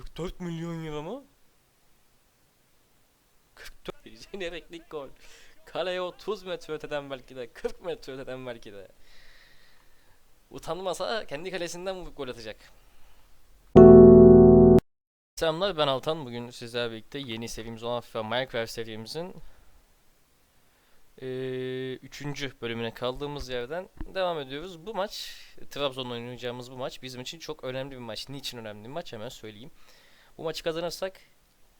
44 milyon euro mu? 44 jenereklik gol. Kaleye 30 metre öteden belki de 40 metre öteden belki de. Utanmasa kendi kalesinden vurup gol atacak. Selamlar ben Altan. Bugün sizlerle birlikte yeni serimiz olan FIFA Minecraft serimizin eee, üçüncü bölümüne kaldığımız yerden devam ediyoruz. Bu maç, Trabzon'la oynayacağımız bu maç bizim için çok önemli bir maç. Niçin önemli bir maç hemen söyleyeyim. Bu maçı kazanırsak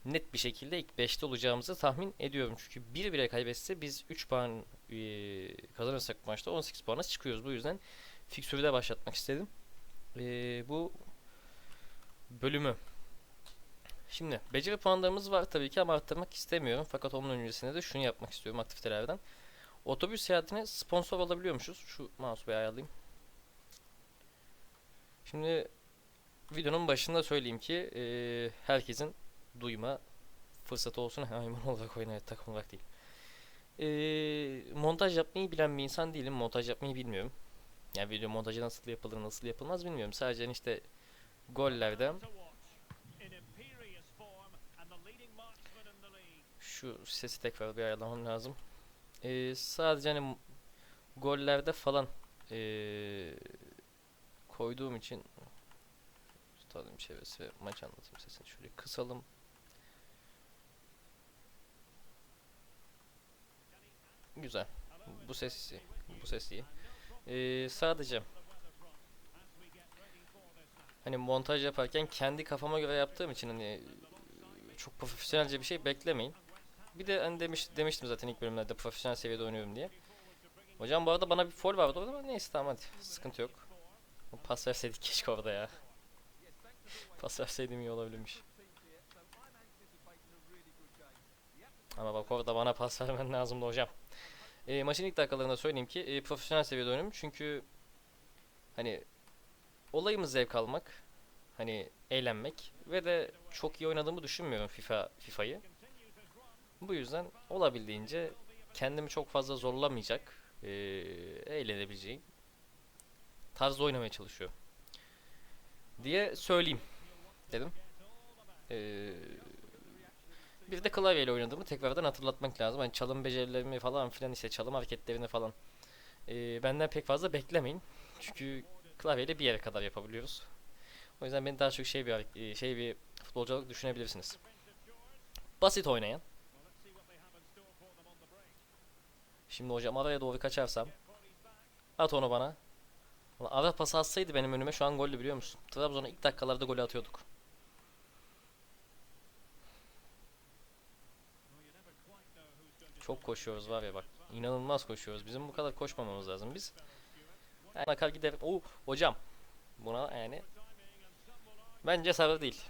net bir şekilde ilk 5'te olacağımızı tahmin ediyorum. Çünkü 1 bile kaybetse biz 3 puan eee, kazanırsak bu maçta 18 puana çıkıyoruz. Bu yüzden fiksürü de başlatmak istedim. Eee, bu bölümü Şimdi beceri puanlarımız var tabii ki ama arttırmak istemiyorum. Fakat onun öncesinde de şunu yapmak istiyorum aktivitelerden. Otobüs seyahatine sponsor olabiliyormuşuz. Şu mouse bir ayarlayayım. Şimdi videonun başında söyleyeyim ki eee, herkesin duyma fırsatı olsun. Hayvan olarak oynayıp takım olarak değil. Eee, montaj yapmayı bilen bir insan değilim. Montaj yapmayı bilmiyorum. Yani video montajı nasıl yapılır nasıl yapılmaz bilmiyorum. Sadece hani işte gollerde Şu sesi tekrar bir ayarlamam lazım. Ee, sadece hani gollerde falan ee, koyduğum için tutalım çevresi ve maç anlatım sesini şöyle kısalım. Güzel. Bu ses iyi. Bu ses iyi. Ee, sadece hani montaj yaparken kendi kafama göre yaptığım için hani çok profesyonelce bir şey beklemeyin. Bir de hani demiş, demiştim zaten ilk bölümlerde profesyonel seviyede oynuyorum diye. Hocam bu arada bana bir foul vardı orada ama neyse tamam hadi sıkıntı yok. Pas verseydik keşke orada ya. Pas verseydim iyi olabilirmiş. Ama bak orada bana pas vermen lazımdı hocam. E, maçın ilk dakikalarında söyleyeyim ki e, profesyonel seviyede oynuyorum çünkü hani olayımız zevk almak, hani eğlenmek ve de çok iyi oynadığımı düşünmüyorum FIFA FIFA'yı. Bu yüzden olabildiğince kendimi çok fazla zorlamayacak, eee eğlenebileceğim tarzda oynamaya çalışıyorum. Diye söyleyeyim dedim. Eee, bir de klavyeyle oynadığımı tekrardan hatırlatmak lazım. Hani çalım becerilerimi falan filan işte çalım hareketlerini falan eee, benden pek fazla beklemeyin. Çünkü klavyeyle bir yere kadar yapabiliyoruz. O yüzden beni daha çok şey bir harek- şey bir futbolcu olarak düşünebilirsiniz. Basit oynayan. Şimdi hocam araya doğru kaçarsam. At onu bana. Ulan ara pası atsaydı benim önüme şu an gollü biliyor musun? Trabzon'a ilk dakikalarda golü atıyorduk. Çok koşuyoruz var ya bak. İnanılmaz koşuyoruz. Bizim bu kadar koşmamamız lazım. Biz yani gider. Oo hocam. Buna yani bence sarı değil.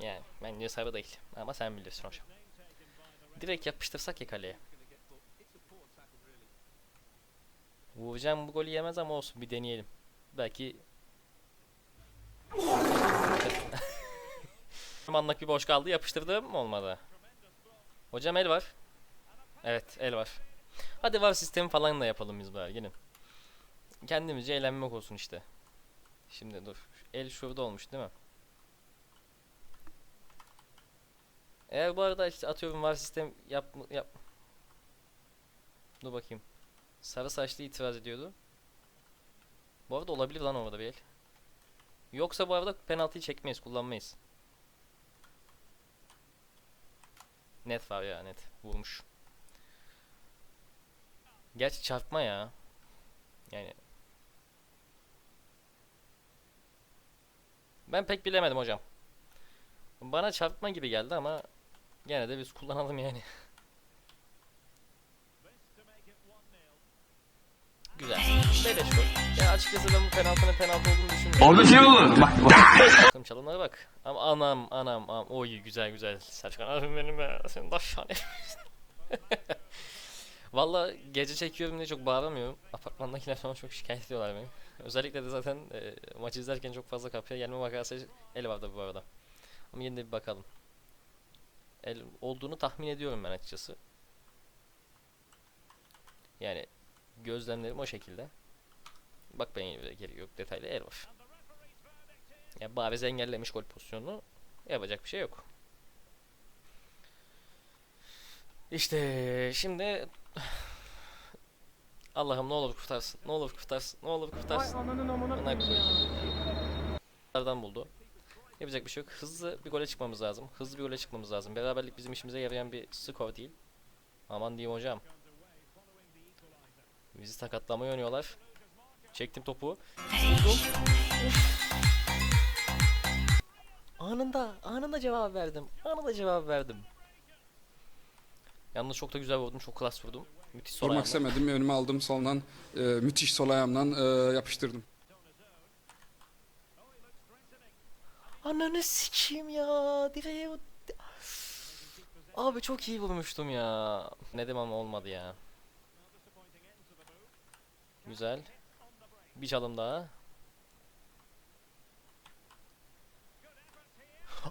Yani bence sarı değil. Ama sen bilirsin hocam. Direkt yapıştırsak ya kaleye. Vuracağım bu golü yemez ama olsun bir deneyelim. Belki Anlık bir boş kaldı yapıştırdım olmadı. Hocam el var. Evet el var. Hadi var sistemi falan da yapalım biz bari gelin. Kendimizce eğlenmek olsun işte. Şimdi dur. El şurada olmuş değil mi? Eğer bu arada işte atıyorum var sistem yap yap. Dur bakayım. Sarı saçlı itiraz ediyordu. Bu arada olabilir lan orada bir el. Yoksa bu arada penaltıyı çekmeyiz, kullanmayız. Net var ya net. Vurmuş. Gerçi çarpma ya. Yani. Ben pek bilemedim hocam. Bana çarpma gibi geldi ama gene de biz kullanalım yani. Güzel. Beleş gol. Ya açıkçası ben bu penaltının penaltı olduğunu düşünmüyorum. Orada şey olur. Bak Bakalım çalımlara bak. Ama anam anam anam. Oy güzel güzel. Serkan abim benim ya. Senin de şahane. Valla gece çekiyorum diye çok bağıramıyorum. Apartmandakiler falan çok şikayet ediyorlar beni. Özellikle de zaten e, maç izlerken çok fazla kapıya gelme vakası el vardı bu arada. Ama yine de bir bakalım. El olduğunu tahmin ediyorum ben açıkçası. Yani gözlemlerim o şekilde. Bak ben yine gerek yok detaylı el var. Ya bariz engellemiş gol pozisyonunu. Yapacak bir şey yok. İşte şimdi Allah'ım ne olur kurtarsın. Ne olur kurtarsın. Ne olur kurtarsın. ananın amına koyayım. Nereden buldu? Yapacak bir şey yok. Hızlı bir gole çıkmamız lazım. Hızlı bir gole çıkmamız lazım. Beraberlik bizim işimize yarayan bir skor değil. Aman diyeyim hocam. Bizi sakatlamaya oynuyorlar. Çektim topu. Anında, anında cevap verdim. Anında cevap verdim. Yalnız çok da güzel vurdum. Çok klas vurdum. Müthiş sol Vurmak ayağımla. istemedim. Önüme aldım soldan. e, müthiş sol ayağımdan e, yapıştırdım. Ananı sikeyim ya. Direğe Abi çok iyi vurmuştum ya. Ne demem olmadı ya. Güzel. Bir çalım daha.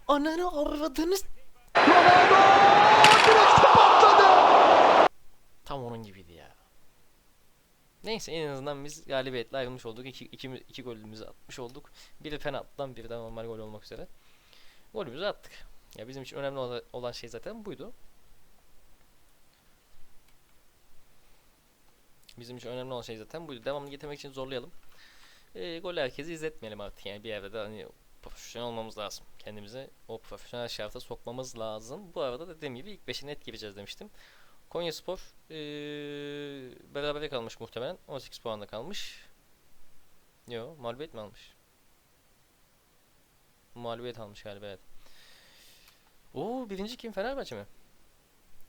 Ananı avradınız. Tam onun gibiydi ya. Neyse en azından biz galibiyetle ayrılmış olduk. İki, iki, iki golümüzü atmış olduk. Biri penaltıdan biri de normal gol olmak üzere. Golümüzü attık. Ya bizim için önemli ola- olan şey zaten buydu. Bizim için önemli olan şey zaten buydu. Devamını getirmek için zorlayalım. Ee, golü herkese izletmeyelim artık yani bir yerde de hani profesyonel olmamız lazım. Kendimize o profesyonel şarta sokmamız lazım. Bu arada da dediğim gibi ilk 5'e net gireceğiz demiştim. Konya Spor ee, berabere kalmış muhtemelen. 18 puanda kalmış. Yo, mağlubiyet mi almış? Mağlubiyet almış galiba evet. Oo birinci kim Fenerbahçe mi?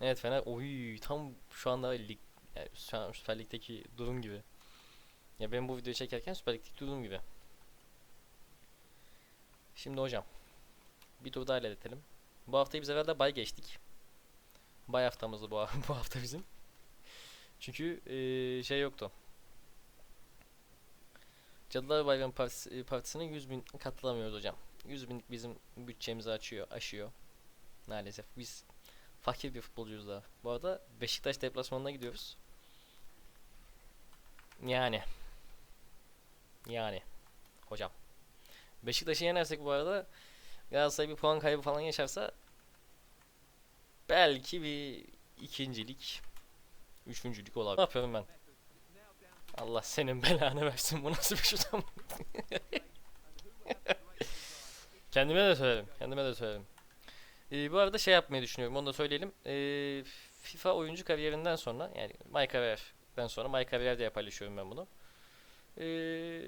Evet Fener. Oy tam şu anda lig yani şu an Süper Lig'deki durum gibi. Ya ben bu videoyu çekerken Süper Lig'deki durum gibi. Şimdi hocam bir tur daha ilerletelim. Bu haftayı biz evvelde bay geçtik. Bay haftamızdı bu, bu hafta bizim. Çünkü eee, şey yoktu. Cadılar Bayramı Partisi, Partisi'ne 100 bin katılamıyoruz hocam. 100 binlik bizim bütçemizi açıyor, aşıyor. Maalesef biz fakir bir futbolcuyuz daha. Bu arada Beşiktaş deplasmanına gidiyoruz. Yani. Yani. Hocam. Beşiktaş'ı yenersek bu arada Galatasaray bir puan kaybı falan yaşarsa belki bir ikincilik, üçüncülük olabilir. Ne yapıyorum ben? Allah senin belanı versin bu nasıl bir şut ama. Kendime de söylerim. Kendime de söylerim. Ee, bu arada şey yapmayı düşünüyorum. Onu da söyleyelim. Ee, FIFA oyuncu kariyerinden sonra yani My Career'den sonra My Career'de de paylaşıyorum ben bunu. Ee,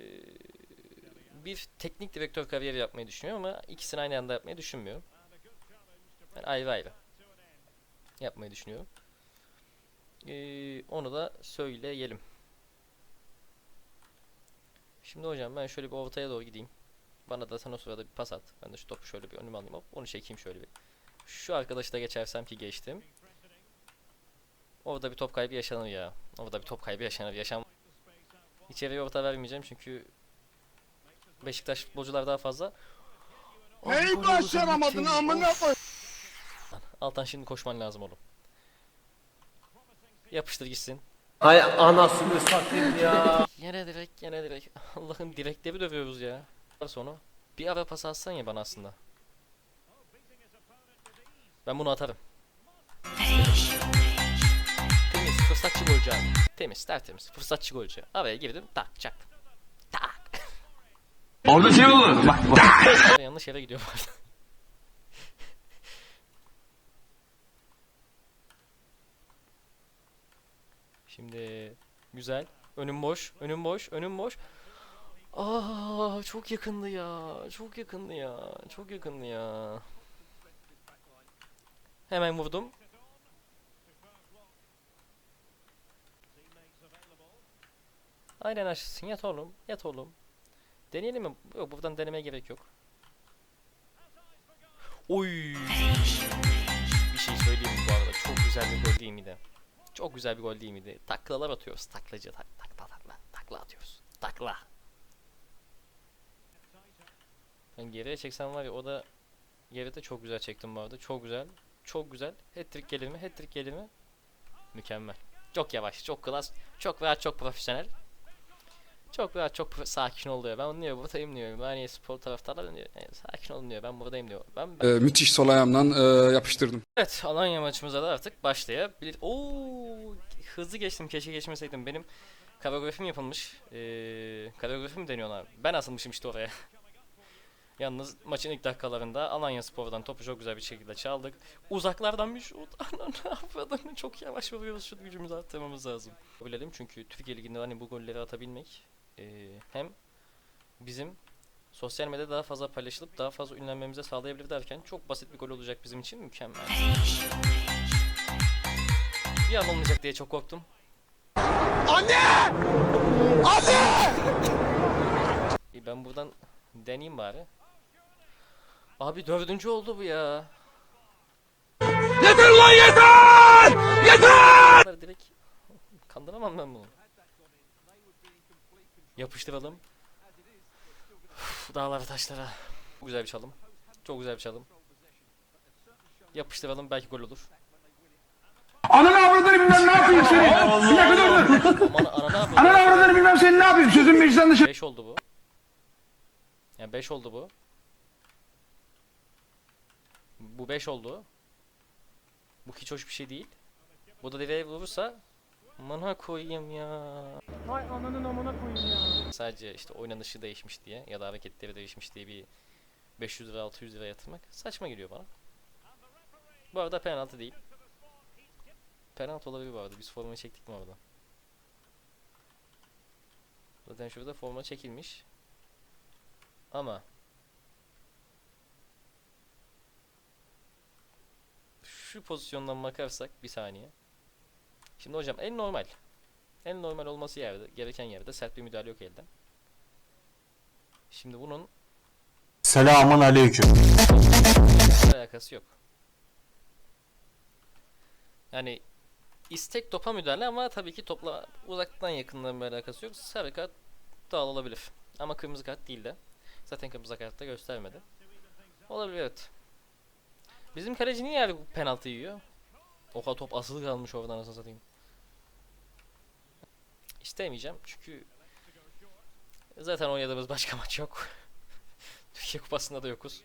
bir teknik direktör kariyeri yapmayı düşünüyorum ama ikisini aynı anda yapmayı düşünmüyorum. Yani ayrı ayrı yapmayı düşünüyorum. Ee, onu da söyleyelim. Şimdi hocam ben şöyle bir ortaya doğru gideyim. Bana da sen o sırada bir pas at. Ben de şu topu şöyle bir önüme alayım. Hop, onu çekeyim şöyle bir. Şu arkadaşı da geçersem ki geçtim. Orada bir top kaybı yaşanır ya. Orada bir top kaybı yaşanır. Yaşam. İçeriye orta vermeyeceğim çünkü Beşiktaş futbolcular daha fazla. Neyi başaramadın zannettim. amına koy. Altan şimdi koşman lazım oğlum. Yapıştır gitsin. Hay anasını satayım ya. Yine direkt, yine direkt. Allah'ım direkleri dövüyoruz ya. Sonu. Bir ara pas atsan ya bana aslında. Ben bunu atarım. Fırsatçı golcü abi. Temiz, tertemiz, fırsatçı golcü. Araya girdim, tak, çaktım. Tak. Orada şey olur. Bak bak. Yanlış yere gidiyor bu. Şimdi güzel. Önüm boş, önüm boş, önüm boş. Aa çok yakındı ya. Çok yakındı ya. Çok yakındı ya. Hemen vurdum. Aynen aşısın. Yat oğlum. Yat oğlum. Deneyelim mi? Yok buradan denemeye gerek yok. Oy. Bir şey söyleyeyim bu arada? Çok güzel bir gol değil miydi? Çok güzel bir gol değil miydi? Taklalar atıyoruz. Taklacı tak, takla takla takla atıyoruz. Takla. Ben geriye çeksem var ya o da geride çok güzel çektim bu arada. Çok güzel. Çok güzel. Hat-trick gelir mi? Hat-trick gelir mi? Mükemmel. Çok yavaş, çok klas, çok rahat, çok profesyonel. Çok rahat, çok sakin oluyor. Ben diyor, buradayım diyor. Ben spor taraftarları diyor. "E, sakin olun diyor. Ben buradayım diyor. Ben, ben... e, müthiş sol ayağımdan e, yapıştırdım. Evet, Alanya maçımıza da artık başlayabilir. Oo, hızlı geçtim. Keşke geçmeseydim. Benim koreografim yapılmış. Ee, koreografi mi deniyor ona? Ben asılmışım işte oraya. Yalnız maçın ilk dakikalarında Alanya Spor'dan topu çok güzel bir şekilde çaldık. Uzaklardan bir şut. Ananı çok yavaş vuruyoruz. Şut gücümüzü arttırmamız lazım. Bilelim çünkü Türkiye Ligi'nde hani bu golleri atabilmek ee, hem bizim sosyal medyada daha fazla paylaşılıp daha fazla ünlenmemize sağlayabilir derken çok basit bir gol olacak bizim için mükemmel. Bir an olmayacak diye çok korktum. Anne! Anne! Ben buradan deneyeyim bari. Abi dördüncü oldu bu ya. Yeter lan yeter! Yeter! Direkt kandıramam ben bunu. Yapıştıralım. Uf, dağlara taşlara. Çok güzel bir çalım. Çok güzel bir çalım. Yapıştıralım belki gol olur. Ananı avradını bilmem ne yapayım seni. Bir dakika dur dur. Aman? Ananı avradını bilmem seni ne yapayım. Sözün meclisten dışarı. 5 oldu bu. Yani 5 oldu bu. Bu 5 oldu. Bu hiç hoş bir şey değil. Bu da direğe vurursa Mana koyayım ya. Hay ananın amına koyayım ya. Sadece işte oynanışı değişmiş diye ya da hareketleri değişmiş diye bir 500 lira 600 lira yatırmak saçma geliyor bana. Bu arada penaltı değil. Penaltı olabilir bu arada. Biz formayı çektik mi orada? Zaten şurada forma çekilmiş. Ama şu pozisyondan bakarsak bir saniye. Şimdi hocam en normal. En normal olması yerde, gereken yerde sert bir müdahale yok elden. Şimdi bunun Selamun aleyküm. alakası yok. Yani istek topa müdahale ama tabii ki topla uzaktan yakından bir alakası yok. Sarı kart doğal olabilir. Ama kırmızı kart değil de. Zaten kırmızı kart da göstermedi. Olabilir evet. Bizim kaleci niye yani bu penaltı yiyor? Oha top asılı kalmış oradan nasıl satayım. İstemeyeceğim çünkü zaten oynadığımız başka maç yok. Türkiye Kupası'nda da yokuz.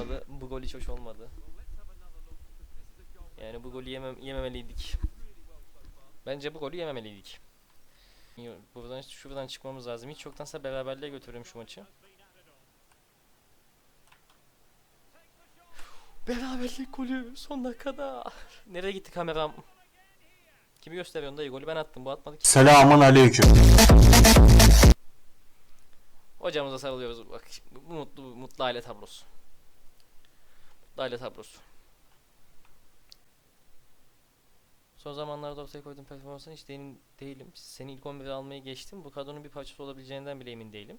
olmadı. Bu gol hiç hoş olmadı. Yani bu golü yemem yememeliydik. Bence bu golü yememeliydik. Buradan şuradan çıkmamız lazım. Hiç yoktansa beraberliğe götürürüm şu maçı. Beraberlik golü son dakikada. Nereye gitti kameram? Kimi gösteriyorsun dayı? Golü ben attım. Bu atmadı ki. Selamun aleyküm. Hocamıza sarılıyoruz. Bak bu mutlu mutlu aile tablosu. Mutlu aile tablosu. Son zamanlarda ortaya koyduğum performansın hiç değilim, değilim. Seni ilk 11'e almayı geçtim. Bu kadronun bir parçası olabileceğinden bile emin değilim.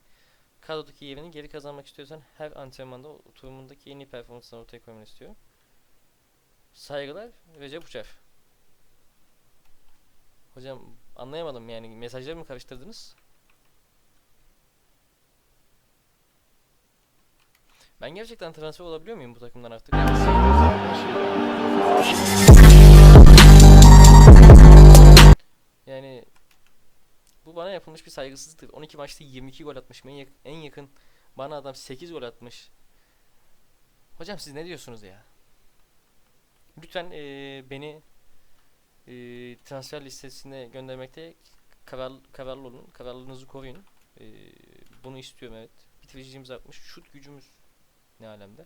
Kadrodaki yerini geri kazanmak istiyorsan her antrenmanda o turumundaki en iyi performansını ortaya koymanı istiyorum. Saygılar Recep Uçar. Hocam anlayamadım yani mesajları mı karıştırdınız? Ben gerçekten transfer olabiliyor muyum bu takımdan artık? Yani bana yapılmış bir saygısızlıktır. 12 maçta 22 gol atmış. En, yak- en yakın bana adam 8 gol atmış. Hocam siz ne diyorsunuz ya? Lütfen eee, beni eee, transfer listesine göndermekte karar, kararlı olun. Kararlılığınızı koruyun. Eee, bunu istiyorum evet. Bitiriciliğimiz artmış. Şut gücümüz ne alemde.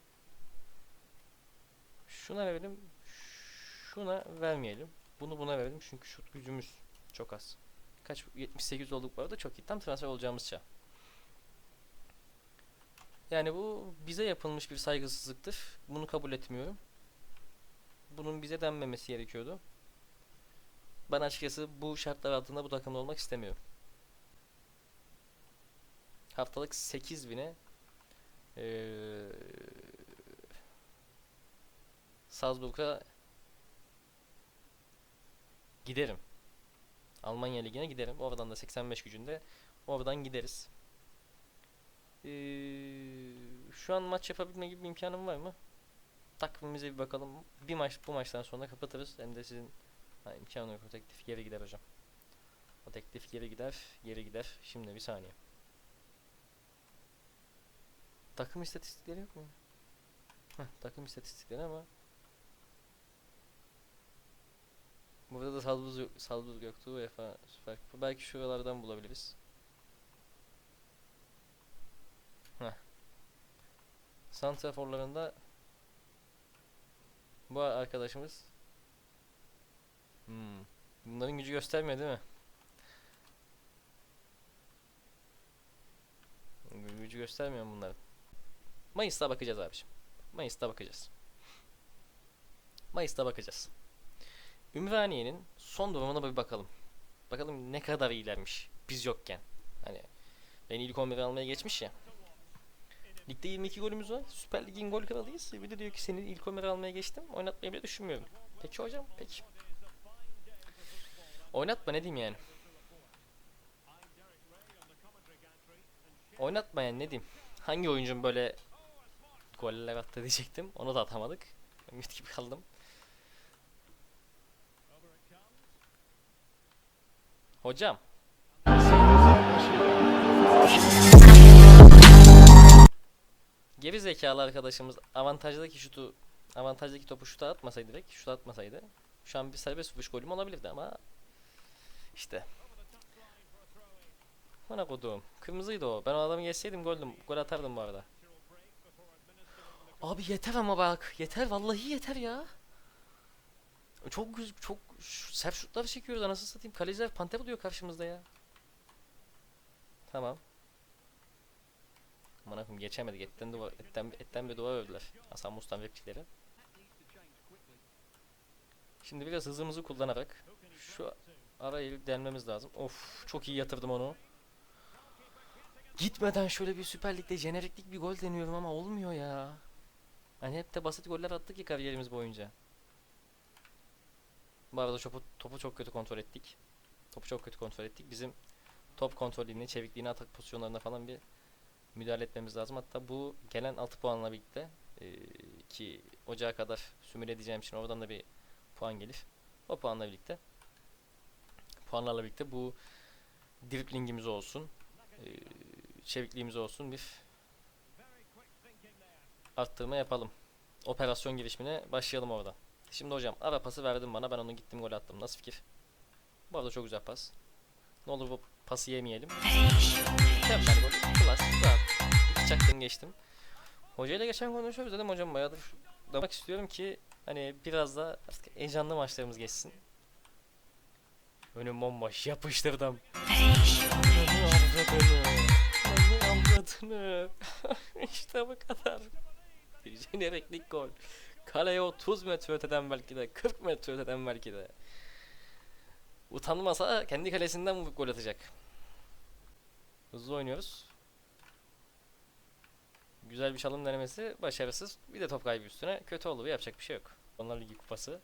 Şuna verelim. Şuna vermeyelim. Bunu buna verelim çünkü şut gücümüz çok az. Kaç 78 olduk bu arada çok iyi. Tam transfer olacağımız çağ. Yani bu bize yapılmış bir saygısızlıktır. Bunu kabul etmiyorum. Bunun bize denmemesi gerekiyordu. Ben açıkçası bu şartlar altında bu takımda olmak istemiyorum. Haftalık 8000'e eee Salzburg'a giderim. Almanya Ligi'ne giderim. Oradan da 85 gücünde oradan gideriz. Ee, şu an maç yapabilme gibi bir imkanım var mı? takvimimize bir bakalım. Bir maç bu maçtan sonra kapatırız. Hem de sizin ha, imkanı yok. O teklif geri gider hocam. O teklif geri gider, geri gider. Şimdi bir saniye. Takım istatistikleri yok mu? Heh, takım istatistikleri ama Burada da Salzburg, Salzburg yoktu UEFA Süper Kupa. Belki şuralardan bulabiliriz. Heh. Santraforlarında bu arkadaşımız hmm. Bunların gücü göstermiyor değil mi? Gü- Gücü göstermiyor bunların? Mayıs'ta bakacağız abiciğim. Mayıs'ta bakacağız. Mayıs'ta bakacağız. Ümraniye'nin son durumuna bir bakalım. Bakalım ne kadar iyilermiş biz yokken. Hani ben ilk 11'e almaya geçmiş ya. Ligde 22 golümüz var. Süper Lig'in gol kralıyız. Bir de diyor ki senin ilk 11'e almaya geçtim. Oynatmayı bile düşünmüyorum. Peki hocam peki. Oynatma ne diyeyim yani. Oynatma yani ne diyeyim. Hangi oyuncum böyle goller attı diyecektim. Onu da atamadık. Ümit gibi kaldım. Hocam. Geri zekalı arkadaşımız avantajdaki şutu avantajdaki topu şuta atmasaydı direkt şuta atmasaydı şu an bir serbest vuruş golüm olabilirdi ama işte. Bana koduğum kırmızıydı o. Ben o adamı geçseydim goldüm gol atardım bu arada. Abi yeter ama bak yeter vallahi yeter ya. Çok çok ş- sert şutlar çekiyoruz anasını satayım kaleciler panter oluyor karşımızda ya tamam Aman akım geçemedik. Etten, duvar, etten, etten bir duvar ördüler. Hasan Mustan replikleri. Şimdi biraz hızımızı kullanarak şu arayı delmemiz lazım. Of çok iyi yatırdım onu. Gitmeden şöyle bir Süper Lig'de jeneriklik bir gol deniyorum ama olmuyor ya. Hani hep de basit goller attık ya kariyerimiz boyunca. Bu arada topu, topu çok kötü kontrol ettik. Topu çok kötü kontrol ettik. Bizim top kontrolünü, çevikliğini, atak pozisyonlarına falan bir müdahale etmemiz lazım. Hatta bu gelen 6 puanla birlikte e, ki ocağa kadar sümür edeceğim için oradan da bir puan gelir. O puanla birlikte puanlarla birlikte bu driplingimiz olsun e, çevikliğimiz olsun bir arttırma yapalım. Operasyon girişimine başlayalım orada. Şimdi hocam ara pası verdin bana ben onu gittim gol attım. Nasıl fikir? Bu arada çok güzel pas. Ne olur bu pası yemeyelim. Mükemmel gol. Klas. Rahat. İki çaktım geçtim. Hocayla geçen konuşuyoruz dedim hocam bayağıdır demek istiyorum ki hani biraz da artık heyecanlı maçlarımız geçsin. Önüm bomboş yapıştırdım. Ananı avradını. işte bu kadar. Jeneriklik gol. Kaleye 30 metre öteden belki de 40 metre öteden belki de. Utanmasa kendi kalesinden vurup gol atacak. Hızlı oynuyoruz. Güzel bir çalım denemesi başarısız. Bir de top kaybı üstüne. Kötü oldu. Yapacak bir şey yok. Onlar Ligi kupası.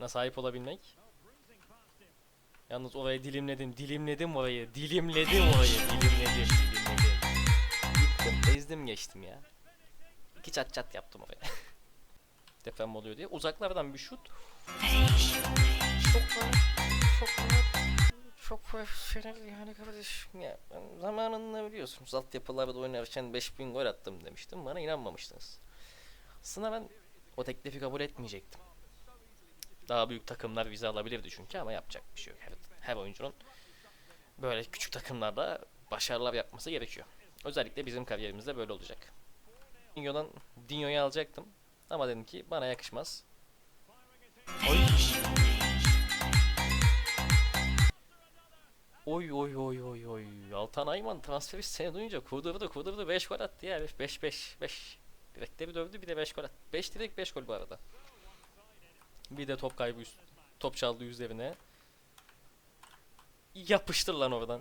Na sahip olabilmek. Yalnız orayı dilimledim. Dilimledim orayı. Dilimledim orayı. Dilimledim. Dilimledim. Gittim. Ezdim geçtim ya. İki çat çat yaptım oraya. Deprem oluyor diye. Uzaklardan bir şut. Çok rahat. Çok rahat. Çok profesyonel yani kardeşim ya. Ben zamanında biliyorsunuz altyapılarda oynarken 5000 gol attım demiştim. Bana inanmamıştınız. Aslında ben o teklifi kabul etmeyecektim. Daha büyük takımlar vize alabilirdi çünkü ama yapacak bir şey yok. Her, her oyuncunun böyle küçük takımlarda başarılar yapması gerekiyor. Özellikle bizim kariyerimizde böyle olacak. Dinyo'dan Dinyo'yu alacaktım. Ama dedim ki bana yakışmaz. Oy. Oy oy oy oy oy. Altan Ayman transferi seni duyunca kurdurdu kurdurdu 5 gol attı ya 5 5 5. Direkleri dövdü bir de 5 gol attı. 5 direkt 5 gol bu arada. Bir de top kaybı üst, top çaldı üzerine. Yapıştır lan oradan.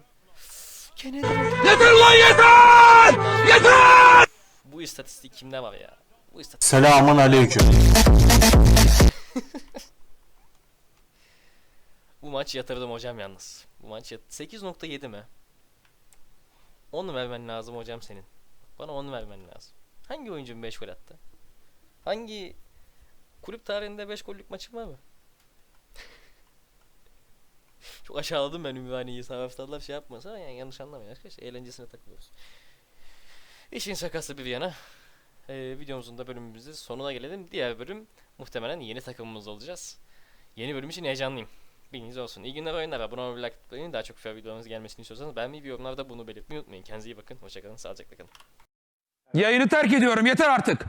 Kennedy. Yeter lan yeter! Yeter! Bu istatistik kimde var ya? Bu istatistik Selamun aleyküm. Bu maç yatırdım hocam yalnız. Bu maç yat 8.7 mi? 10 vermen lazım hocam senin. Bana 10 vermen lazım. Hangi oyuncum 5 gol attı? Hangi kulüp tarihinde 5 gollük maçım var mı? Çok aşağıladım ben Ümraniye'yi taraftarlar şey yapmasa yani yanlış anlamayın arkadaşlar eğlencesine takılıyoruz. İşin şakası bir yana ee, videomuzun da bölümümüzün sonuna gelelim. Diğer bölüm muhtemelen yeni takımımız olacağız. Yeni bölüm için heyecanlıyım. Bilginiz olsun. İyi günler oyunlar. Abone olmayı, like daha çok güzel videolarımız gelmesini istiyorsanız beğenmeyi ve yorumlarda bunu belirtmeyi unutmayın. Kendinize iyi bakın. Hoşçakalın. Sağlıcakla kalın. Yayını terk ediyorum yeter artık.